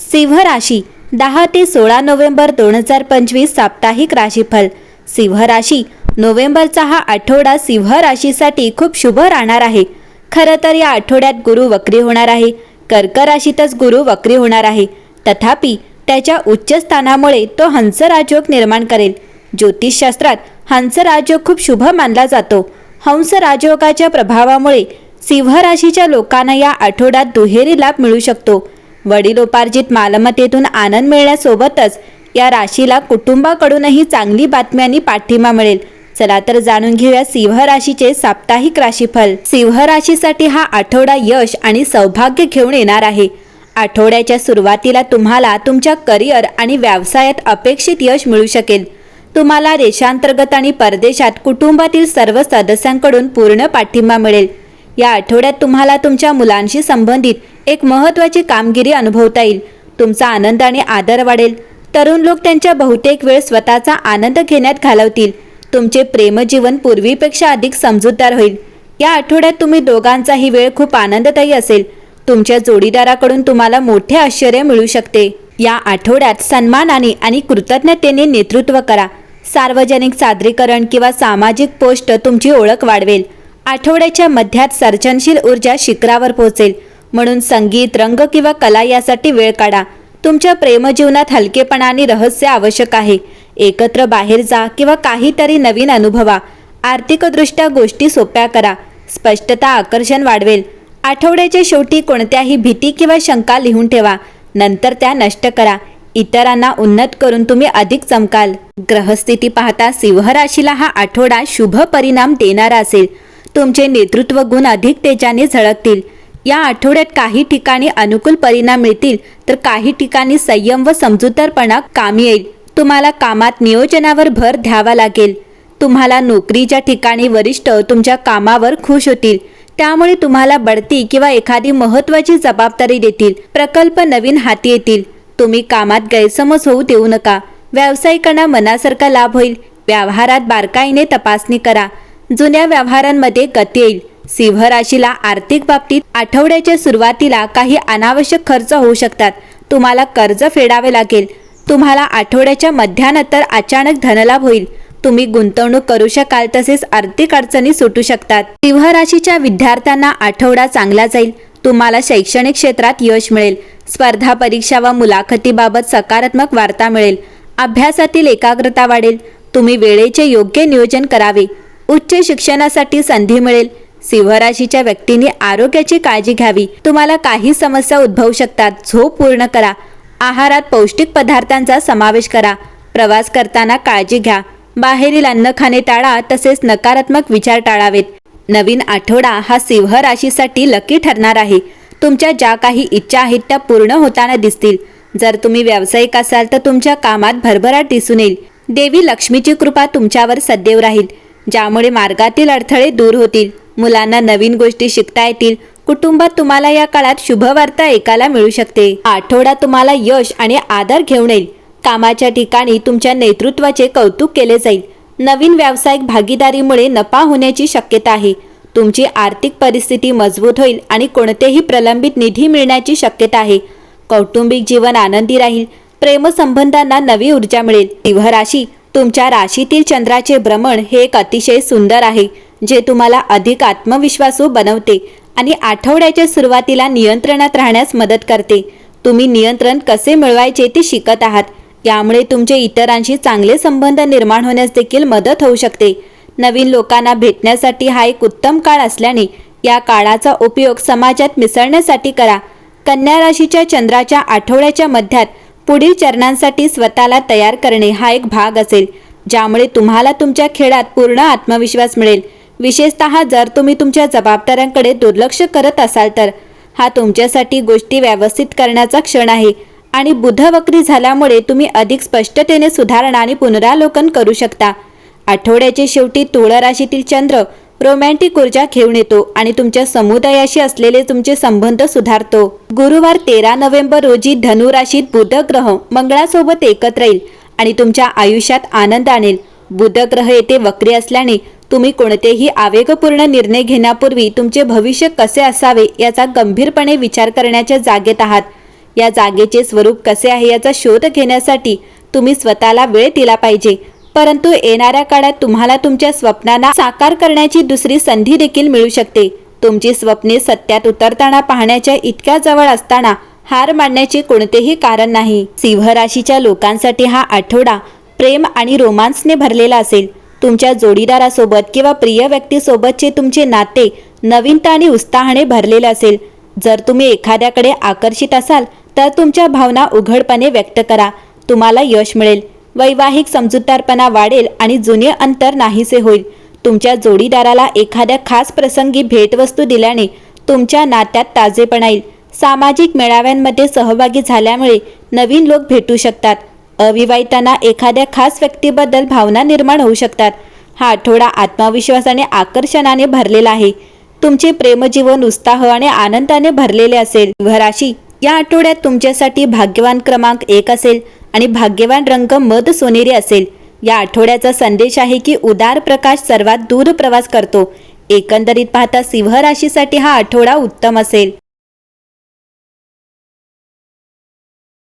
सिंह राशी दहा ते सोळा नोव्हेंबर दोन हजार पंचवीस साप्ताहिक राशीफल. सिंह राशी नोव्हेंबरचा हा आठवडा सिंह राशीसाठी खूप शुभ राहणार आहे. खरं तर या आठवड्यात गुरु वक्री होणार आहे. कर्क राशीतच गुरु वक्री होणार आहे. तथापि त्याच्या उच्च स्थानामुळे तो हंस राजयोग निर्माण करेल. ज्योतिषशास्त्रात हंस राजयोग खूप शुभ मानला जातो. हंस राजयोगाच्या प्रभावामुळे सिंह राशीच्या लोकांना या आठवड्यात दुहेरी लाभ मिळू शकतो. वडिलोपार्जित मालमत्तेतून आनंद मिळण्यासोबतच या राशीला कुटुंबाकडूनही चांगली बातम्यांनी पाठिंबा मिळेल. चला तर जाणून घेऊया सिंह राशीचे साप्ताहिक राशीफल. सिंह राशीसाठी हा आठवडा यश आणि सौभाग्य घेऊन येणार आहे. आठवड्याच्या सुरुवातीला तुम्हाला तुमच्या करिअर आणि व्यवसायात अपेक्षित यश मिळू शकेल. तुम्हाला देशांतर्गत आणि परदेशात कुटुंबातील सर्व सदस्यांकडून पूर्ण पाठिंबा मिळेल. या आठवड्यात तुम्हाला तुमच्या मुलांशी संबंधित एक महत्त्वाची कामगिरी अनुभवता येईल. तुमचा आनंद आणि आदर वाढेल. तरुण लोक त्यांच्या बहुतेक वेळ स्वतःचा आनंद घेण्यात घालवतील. तुमचे प्रेमजीवन पूर्वीपेक्षा अधिक समजूतदार होईल. या आठवड्यात तुम्ही दोघांचाही वेळ खूप आनंददायी असेल. तुमच्या जोडीदाराकडून तुम्हाला मोठे आश्चर्य मिळू शकते. या आठवड्यात सन्मानाने आणि कृतज्ञतेने नेतृत्व करा. सार्वजनिक सादरीकरण किंवा सामाजिक पोस्ट तुमची ओळख वाढवेल. आठवड्याच्या मध्यात सर्जनशील ऊर्जा शिखरावर पोहोचेल. म्हणून संगीत रंग किंवा कला यासाठी वेळ काढा. तुमच्या प्रेमजीवनात हलकेपणा आणि रहस्य आवश्यक आहे. एकत्र बाहेर जा किंवा काहीतरी नवीन अनुभवा. आर्थिकदृष्ट्या गोष्टी सोप्या करा. स्पष्टता आकर्षण वाढवेल. आठवड्याच्या शेवटी कोणत्याही भीती किंवा शंका लिहून ठेवा. नंतर त्या नष्ट करा. इतरांना उन्नत करून तुम्ही अधिक चमकाल. ग्रहस्थिती पाहता सिंह राशीला हा आठवडा शुभ परिणाम देणारा असेल. तुमचे नेतृत्व गुण अधिक तेजाने झळकतील. या आठवड्यात काही ठिकाणी अनुकूल परिणाम मिळतील तर काही ठिकाणी संयम व समजूतदारपणा कामी येईल. तुम्हाला कामात नियोजनावर भर द्यावा लागेल. तुम्हाला नोकरीच्या ठिकाणी वरिष्ठ तुमच्या कामावर खुश होतील. त्यामुळे तुम्हाला बढती किंवा एखादी महत्त्वाची जबाबदारी देतील. प्रकल्प नवीन हाती येतील. तुम्ही कामात गैरसमज होऊ देऊ नका. व्यावसायिकांना मनासारखा लाभ होईल. व्यवहारात बारकाईने तपासणी करा. जुन्या व्यवहारांमध्ये गती येईल. सिंह राशीला आर्थिक बाबतीत आठवड्याच्या सुरुवातीला काही अनावश्यक खर्च होऊ शकतात. तुम्हाला कर्ज फेडावे लागेल. तुम्हाला आठवड्याच्या मध्यानंतर अचानक धनलाभ होईल. तुम्ही गुंतवणूक करू शकाल तसेच आर्थिक अडचणी सुटू शकतात. सिंह राशीच्या विद्यार्थ्यांना आठवडा चांगला जाईल. तुम्हाला शैक्षणिक क्षेत्रात यश मिळेल. स्पर्धा परीक्षा व मुलाखतीबाबत सकारात्मक वार्ता मिळेल. अभ्यासातील एकाग्रता वाढेल. तुम्ही वेळेचे योग्य नियोजन करावे. उच्च शिक्षणासाठी संधी मिळेल. सिंहराशीच्या व्यक्तीने व्यक्तींनी आरोग्याची काळजी घ्यावी. तुम्हाला काही समस्या उद्भवू शकतात. झोप पूर्ण करा. आहारात पौष्टिक पदार्थांचा समावेश करा. प्रवास करताना काळजी घ्या. बाहेरील अन्न खाणे टाळा तसेच नकारात्मक विचार टाळावेत. नवीन आठवडा हा सिंह राशीसाठी लकी ठरणार आहे. तुमच्या ज्या काही इच्छा आहेत त्या पूर्ण होताना दिसतील. जर तुम्ही व्यावसायिक असाल तर तुमच्या कामात भरभराट दिसून येईल. देवी लक्ष्मीची कृपा तुमच्यावर सदैव राहील. ज्यामुळे मार्गातील अडथळे दूर होतील. मुलांना नवीन गोष्टी शिकता येतील. कुटुंबात तुम्हाला या काळात शुभवार्ता ऐकायला मिळू शकते. आठवडा तुम्हाला यश आणि आदर घेऊन येईल. कामाच्या ठिकाणी तुमच्या नेतृत्वाचे कौतुक केले जाईल. नवीन व्यावसायिक भागीदारीमुळे नफा होण्याची शक्यता आहे. तुमची आर्थिक परिस्थिती मजबूत होईल आणि कोणतेही प्रलंबित निधी मिळण्याची शक्यता आहे. कौटुंबिक जीवन आनंदी राहील. प्रेमसंबंधांना नवी ऊर्जा मिळेल. सिंह राशी तुमच्या राशीतील चंद्राचे भ्रमण हे एक अतिशय सुंदर आहे जे तुम्हाला अधिक आत्मविश्वासू बनवते आणि आठवड्याच्या सुरुवातीला नियंत्रणात राहण्यास मदत करते. तुम्ही नियंत्रण कसे मिळवायचे ते शिकत आहात. यामुळे तुमचे इतरांशी चांगले संबंध निर्माण होण्यास देखील मदत होऊ शकते. नवीन लोकांना भेटण्यासाठी हा एक उत्तम काळ असल्याने या काळाचा उपयोग समाजात मिसळण्यासाठी करा. कन्या राशीच्या चंद्राच्या आठवड्याच्या मध्यात पुढील चरणांसाठी स्वतःला तयार करणे हा एक भाग असेल ज्यामुळे तुम्हाला तुमच्या खेळात पूर्ण आत्मविश्वास मिळेल. विशेषतः जर तुम्ही तुमच्या जबाबदाऱ्यांकडे दुर्लक्ष करत असाल तर हा तुमच्यासाठी गोष्टी व्यवस्थित करण्याचा क्षण आहे आणि बुधवक्री झाल्यामुळे तुम्ही अधिक स्पष्टतेने सुधारणा आणि पुनरावलोकन करू शकता. आठवड्याचे शेवटी तुळ राशीतील चंद्र रोमॅन्टिक ऊर्जा घेऊन येतो आणि तुमच्या समुदायाशी असलेले तुमचे संबंध सुधारतो. गुरुवार तेरा नोव्हेंबर रोजी धनुराशीत बुध ग्रह मंगळासोबत एकत्र येईल आणि तुमच्या आयुष्यात आनंद आणेल. बुध ग्रह येथे वक्री असल्याने तुम्ही कोणतेही आवेगपूर्ण निर्णय घेण्यापूर्वी तुमचे भविष्य कसे असावे याचा गंभीरपणे विचार करण्याच्या जागेत आहात. या जागेचे स्वरूप कसे आहे याचा शोध घेण्यासाठी तुम्ही स्वतःला वेळ दिला पाहिजे. परंतु येणाऱ्या काळात तुम्हाला तुमच्या स्वप्नांना साकार करण्याची दुसरी संधी देखील मिळू शकते. तुमची स्वप्ने सत्यात उतरताना पाहण्याच्या इतक्या जवळ असताना हार मानण्याचे कोणतेही कारण नाही. सिंह राशीच्या लोकांसाठी हा आठवडा प्रेम आणि रोमांसने भरलेला असेल. तुमच्या जोडीदारासोबत किंवा प्रिय व्यक्तीसोबतचे तुमचे नाते नवीनता आणि उत्साहाने भरलेले असेल. जर तुम्ही एखाद्याकडे आकर्षित असाल तर तुमच्या भावना उघडपणे व्यक्त करा. तुम्हाला यश मिळेल. वैवाहिक समजूतदारपणा वाढेल आणि जुने अंतर नाहीसे होईल. तुमच्या जोडीदाराला एखाद्या खास प्रसंगी भेटवस्तू दिल्याने तुमच्या नात्यात ताजेपणा येईल. सामाजिक मेळाव्यांमध्ये सहभागी झाल्यामुळे नवीन लोक भेटू शकतात. अविवाहितांना एखाद्या खास व्यक्तीबद्दल भावना निर्माण होऊ शकतात. हा आठवडा आत्मविश्वास आणि आकर्षणाने भरलेला आहे. तुमचे प्रेमजीवन उत्साह आणि आनंदाने भरलेले असेल. राशी या आठवड्यात तुमच्यासाठी भाग्यवान क्रमांक एक असेल आणि भाग्यवान रंग मध सोनेरी असेल. या आठवड्याचा संदेश आहे की उदार प्रकाश सर्वात दूर प्रवास करतो. एकंदरीत पाहता सिंह राशीसाठी हा आठवडा उत्तम असेल.